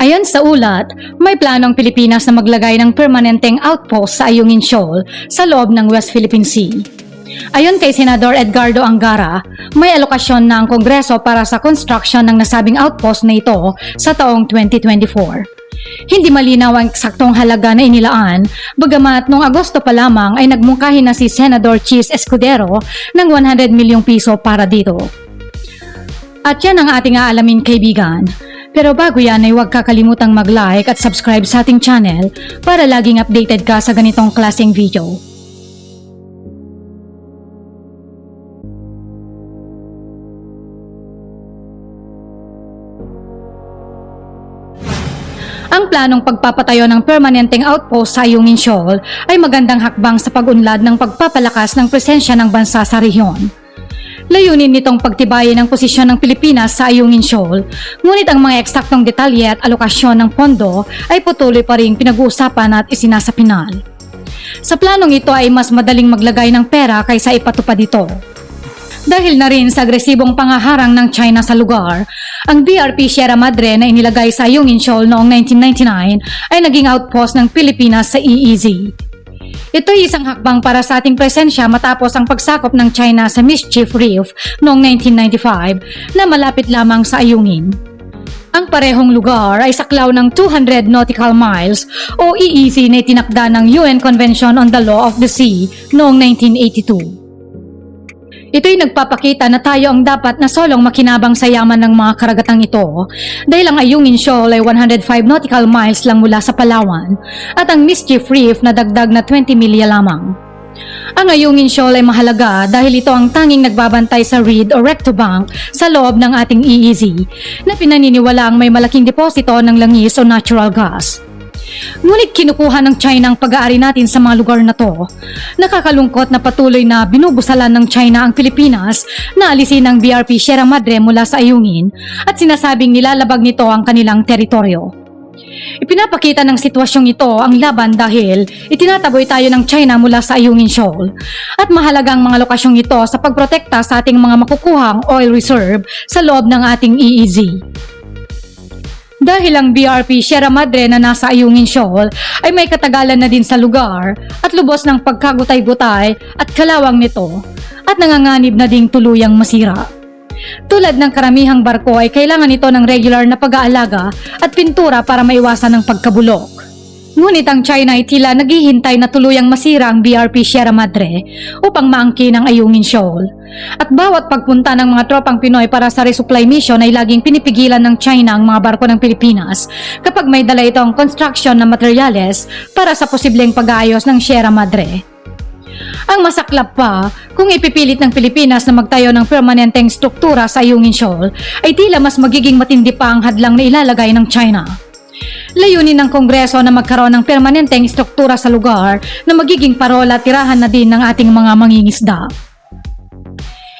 Ayon sa ulat, may planong Pilipinas na maglagay ng permanenteng outpost sa Ayungin Shoal sa loob ng West Philippine Sea. Ayon kay Senador Edgardo Angara, may alokasyon na ang Kongreso para sa construction ng nasabing outpost na ito sa taong 2024. Hindi malinaw ang eksaktong halaga na inilaan, bagamat noong Agosto pa lamang ay nagmungkahi na si Senador Chis Escudero ng 100 milyong piso para dito. At yan ang ating aalamin kaibigan. Pero bago yan ay huwag kakalimutang mag-like at subscribe sa ating channel para laging updated ka sa ganitong klaseng video. Ang planong pagpapatayo ng permanenteng outpost sa Ayungin Shoal ay magandang hakbang sa pag-unlad ng pagpapalakas ng presensya ng bansa sa rehiyon. Layunin nitong pagtibayin ang posisyon ng Pilipinas sa Ayungin Shoal, ngunit ang mga eksaktong detalye at alokasyon ng pondo ay patuloy pa rin pinag-uusapan at isinasapinal. Sa planong ito ay mas madaling maglagay ng pera kaysa ipatupad ito. Dahil na rin sa agresibong pangaharang ng China sa lugar, ang BRP Sierra Madre na inilagay sa Ayungin Shoal noong 1999 ay naging outpost ng Pilipinas sa EEZ. Ito ay isang hakbang para sa ating presensya matapos ang pagsakop ng China sa Mischief Reef noong 1995 na malapit lamang sa Ayungin. Ang parehong lugar ay saklaw ng 200 nautical miles o EEZ na itinakda ng UN Convention on the Law of the Sea noong 1982. Ito'y nagpapakita na tayo ang dapat na solong makinabang sa yaman ng mga karagatang ito dahil ang Ayungin Shoal ay 105 nautical miles lang mula sa Palawan at ang Mischief Reef na dagdag na 20 milya lamang. Ang Ayungin Shoal ay mahalaga dahil ito ang tanging nagbabantay sa reed o rectobank sa loob ng ating EEZ na pinaniniwalaang may malaking deposito ng langis o natural gas. Ngunit kinukuha ng China ang pag-aari natin sa mga lugar na to. Nakakalungkot na patuloy na binubusalan ng China ang Pilipinas na alisin ng BRP Sierra Madre mula sa Ayungin at sinasabing nilalabag nito ang kanilang teritoryo. Ipinapakita ng sitwasyong ito ang laban dahil itinataboy tayo ng China mula sa Ayungin Shoal at mahalagang mga lokasyong ito sa pagprotekta sa ating mga makukuhang oil reserve sa loob ng ating EEZ. Dahil ang BRP Sierra Madre na nasa Ayungin Shoal ay may katagalan na din sa lugar at lubos ng pagkagutay-gutay at kalawang nito at nanganganib na ding tuluyang masira. Tulad ng karamihang barko ay kailangan ito ng regular na pag-aalaga at pintura para maiwasan ang pagkabulok. Ngunit ang China ay tila naghihintay na tuluyang masira ang BRP Sierra Madre upang maangkin ang Ayungin Shoal. At bawat pagpunta ng mga tropang Pinoy para sa resupply mission ay laging pinipigilan ng China ang mga barko ng Pilipinas kapag may dala itong construction na materyales para sa posibleng pag-aayos ng Sierra Madre. Ang masaklap pa, kung ipipilit ng Pilipinas na magtayo ng permanenteng struktura sa Ayungin Shoal, ay tila mas magiging matindi pa ang hadlang na ilalagay ng China. Layunin ng Kongreso na magkaroon ng permanenteng struktura sa lugar na magiging parola tirahan na din ng ating mga mangingisda.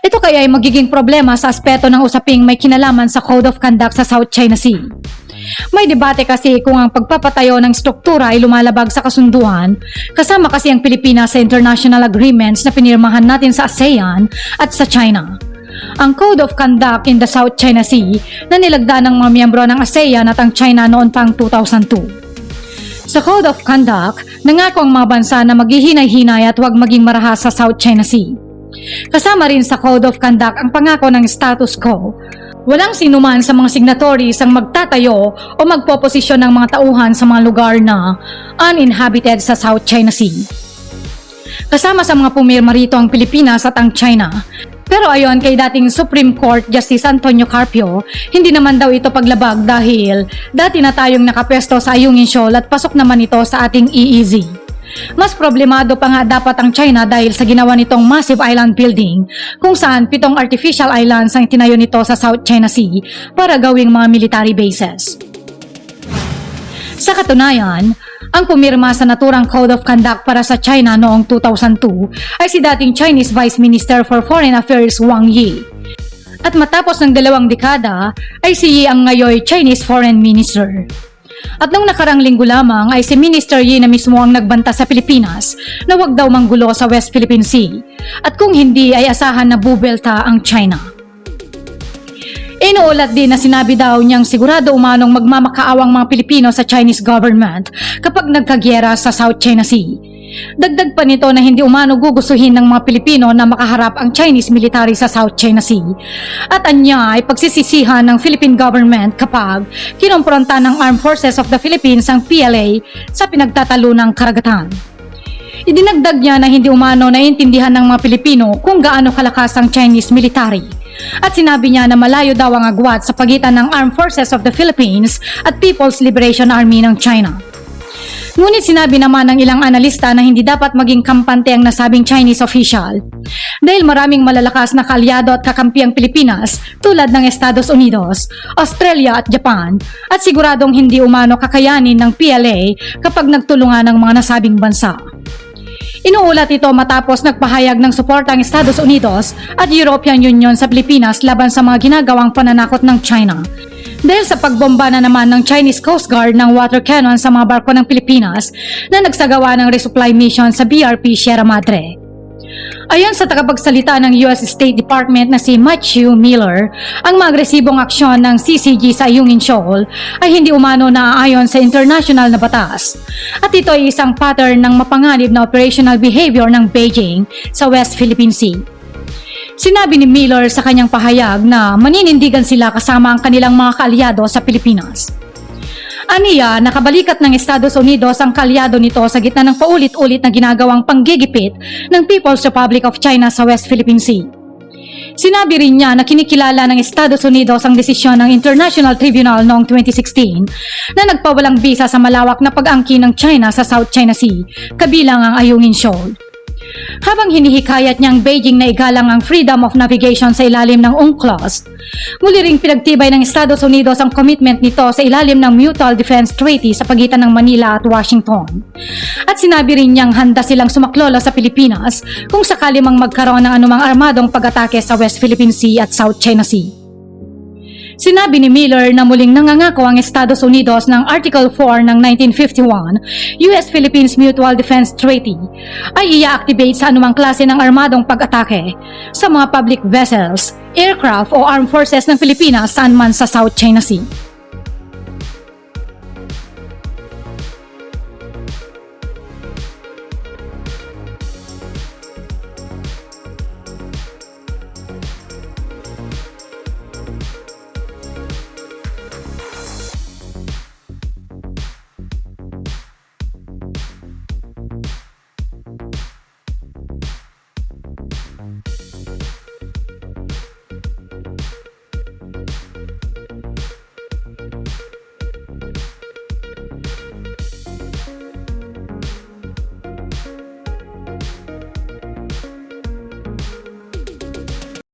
Ito kaya ay magiging problema sa aspeto ng usaping may kinalaman sa Code of Conduct sa South China Sea. May debate kasi kung ang pagpapatayo ng struktura ay lumalabag sa kasunduan, kasama kasi ang Pilipinas sa international agreements na pinirmahan natin sa ASEAN at sa China. Ang Code of Conduct in the South China Sea na nilagda ng mga miyembro ng ASEAN at ang China noon pang 2002. Sa Code of Conduct, nangako ang mga bansa na maghihinay-hinay at huwag maging marahas sa South China Sea. Kasama rin sa Code of Conduct ang pangako ng status quo. Walang sinuman sa mga signatories ang magtatayo o magpoposisyon ng mga tauhan sa mga lugar na uninhabited sa South China Sea. Kasama sa mga pumirma rito ang Pilipinas at ang China. Pero ayon kay dating Supreme Court Justice Antonio Carpio, hindi naman daw ito paglabag dahil dati na tayong nakapwesto sa Ayungin Shoal at pasok naman ito sa ating EEZ. Mas problemado pa nga dapat ang China dahil sa ginawa nitong massive island building kung saan pitong artificial islands ang tinayo nito sa South China Sea para gawing mga military bases. Sa katunayan, ang pumirma sa naturang Code of Conduct para sa China noong 2002 ay si dating Chinese Vice Minister for Foreign Affairs Wang Yi. At matapos ng dalawang dekada ay si Yi ang ngayoy Chinese Foreign Minister. At nung nakarang linggo lamang ay si Minister Yi na mismo ang nagbanta sa Pilipinas na wag daw manggulo sa West Philippine Sea at kung hindi ay asahan na bubelta ang China. Inuulat din na sinabi daw niyang sigurado umanong magmamakaawang mga Pilipino sa Chinese government kapag nagkagyera sa South China Sea. Dagdag pa nito na hindi umano gugustuhin ng mga Pilipino na makaharap ang Chinese military sa South China Sea. At anya ay pagsisisihan ng Philippine government kapag kinompronta ng Armed Forces of the Philippines ang PLA sa pinagtatalo ng karagatan. Idinagdag niya na hindi umano naiintindihan ng mga Pilipino kung gaano kalakas ang Chinese military. At sinabi niya na malayo daw ang agwat sa pagitan ng Armed Forces of the Philippines at People's Liberation Army ng China. Ngunit sinabi naman ng ilang analista na hindi dapat maging kampante ang nasabing Chinese official dahil maraming malalakas na kaalyado at kakampi ang Pilipinas tulad ng Estados Unidos, Australia at Japan at siguradong hindi umano kakayanin ng PLA kapag nagtulungan ng mga nasabing bansa. Inuulat ito matapos nagpahayag ng suporta ang Estados Unidos at European Union sa Pilipinas laban sa mga ginagawang pananakot ng China. Dahil sa pagbomba na naman ng Chinese Coast Guard ng water cannon sa mga barko ng Pilipinas na nagsagawa ng resupply mission sa BRP Sierra Madre. Ayon sa tagapagsalita ng US State Department na si Matthew Miller, ang mga agresibong aksyon ng CCG sa Ayungin Shoal ay hindi umano naaayon sa international na batas. At ito ay isang pattern ng mapanganib na operational behavior ng Beijing sa West Philippine Sea. Sinabi ni Miller sa kanyang pahayag na maninindigan sila kasama ang kanilang mga kaalyado sa Pilipinas. Aniya, nakabalikat ng Estados Unidos ang kalyado nito sa gitna ng paulit-ulit na ginagawang panggigipit ng People's Republic of China sa West Philippine Sea. Sinabi rin niya na kinikilala ng Estados Unidos ang desisyon ng International Tribunal noong 2016 na nagpawalang bisa sa malawak na pag-angkin ng China sa South China Sea, kabilang ang Ayungin Shoal. Habang hinihikayat niyang Beijing na igalang ang freedom of navigation sa ilalim ng UNCLOS, muli ring pinagtibay ng Estados Unidos ang commitment nito sa ilalim ng Mutual Defense Treaty sa pagitan ng Manila at Washington. At sinabi rin niyang handa silang sumaklola sa Pilipinas kung sakali mang magkaroon ng anumang armadong pag-atake sa West Philippine Sea at South China Sea. Sinabi ni Miller na muling nangangako ang Estados Unidos ng Article 4 ng 1951 US-Philippines Mutual Defense Treaty ay i-activate sa anumang klase ng armadong pag-atake sa mga public vessels, aircraft o armed forces ng Pilipinas saan man sa South China Sea.